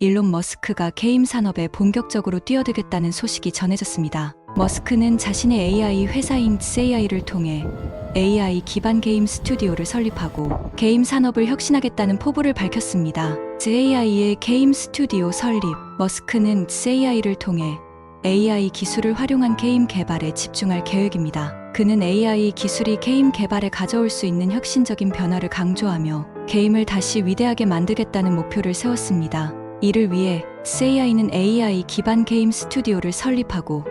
일론 머스크가 게임 산업에 본격적으로 뛰어들겠다는 소식이 전해졌습니다. 머스크는 자신의 AI 회사인 AI를 통해 AI 기반 게임 스튜디오를 설립하고 게임 산업을 혁신하겠다는 포부를 밝혔습니다. AI의 게임 스튜디오 설립. 머스크는 AI를 통해 AI 기술을 활용한 게임 개발에 집중할 계획입니다. 그는 AI 기술이 게임 개발에 가져올 수 있는 혁신적인 변화를 강조하며 게임을 다시 위대하게 만들겠다는 목표를 세웠습니다. 이를 위해 AI는 AI 기반 게임 스튜디오를 설립하고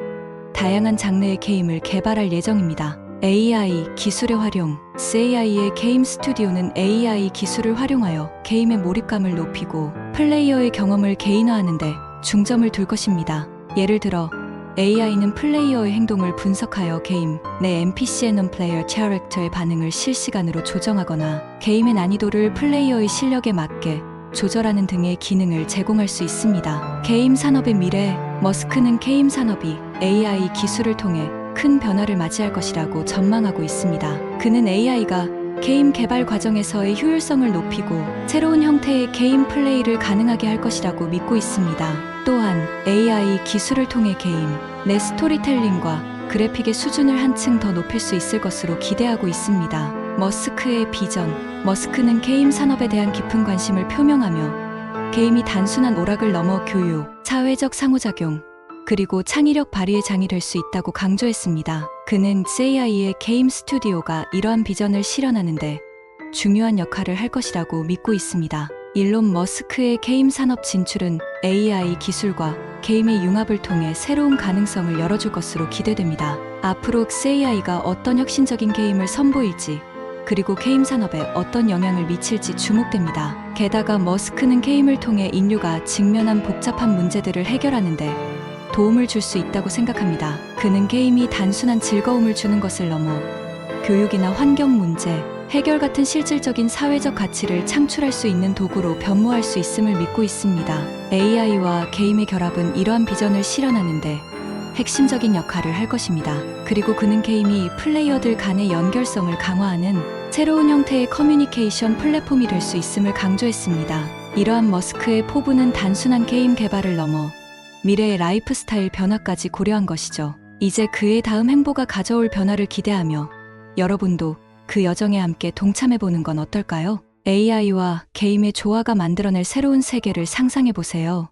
다양한 장르의 게임을 개발할 예정입니다. AI 기술의 활용 AI의 게임 스튜디오는 AI 기술을 활용하여 게임의 몰입감을 높이고 플레이어의 경험을 개인화하는 데 중점을 둘 것입니다. 예를 들어 AI는 플레이어의 행동을 분석하여 게임 내 NPC의 non-player 캐릭터의 반응을 실시간으로 조정하거나 게임의 난이도를 플레이어의 실력에 맞게 조절하는 등의 기능을 제공할 수 있습니다. 게임 산업의 미래 머스크는 게임 산업이 AI 기술을 통해 큰 변화를 맞이할 것이라고 전망하고 있습니다. 그는 AI가 게임 개발 과정에서의 효율성을 높이고 새로운 형태의 게임 플레이를 가능하게 할 것이라고 믿고 있습니다. 또한 AI 기술을 통해 게임 내 스토리텔링과 그래픽의 수준을 한층 더 높일 수 있을 것으로 기대하고 있습니다. 머스크의 비전 머스크는 게임 산업에 대한 깊은 관심을 표명하며 게임이 단순한 오락을 넘어 교육, 사회적 상호작용, 그리고 창의력 발휘의 장이 될 수 있다고 강조했습니다. 그는 AI의 게임 스튜디오가 이러한 비전을 실현하는데 중요한 역할을 할 것이라고 믿고 있습니다. 일론 머스크의 게임 산업 진출은 AI 기술과 게임의 융합을 통해 새로운 가능성을 열어줄 것으로 기대됩니다. 앞으로 AI가 어떤 혁신적인 게임을 선보일지 그리고 게임 산업에 어떤 영향을 미칠지 주목됩니다. 게다가 머스크는 게임을 통해 인류가 직면한 복잡한 문제들을 해결하는데 도움을 줄 수 있다고 생각합니다. 그는 게임이 단순한 즐거움을 주는 것을 넘어 교육이나 환경 문제, 해결 같은 실질적인 사회적 가치를 창출할 수 있는 도구로 변모할 수 있음을 믿고 있습니다. AI와 게임의 결합은 이러한 비전을 실현하는데 핵심적인 역할을 할 것입니다. 그리고 그는 게임이 플레이어들 간의 연결성을 강화하는 새로운 형태의 커뮤니케이션 플랫폼이 될 수 있음을 강조했습니다. 이러한 머스크의 포부는 단순한 게임 개발을 넘어 미래의 라이프 스타일 변화까지 고려한 것이죠. 이제 그의 다음 행보가 가져올 변화를 기대하며 여러분도 그 여정에 함께 동참해보는 건 어떨까요? AI와 게임의 조화가 만들어낼 새로운 세계를 상상해보세요.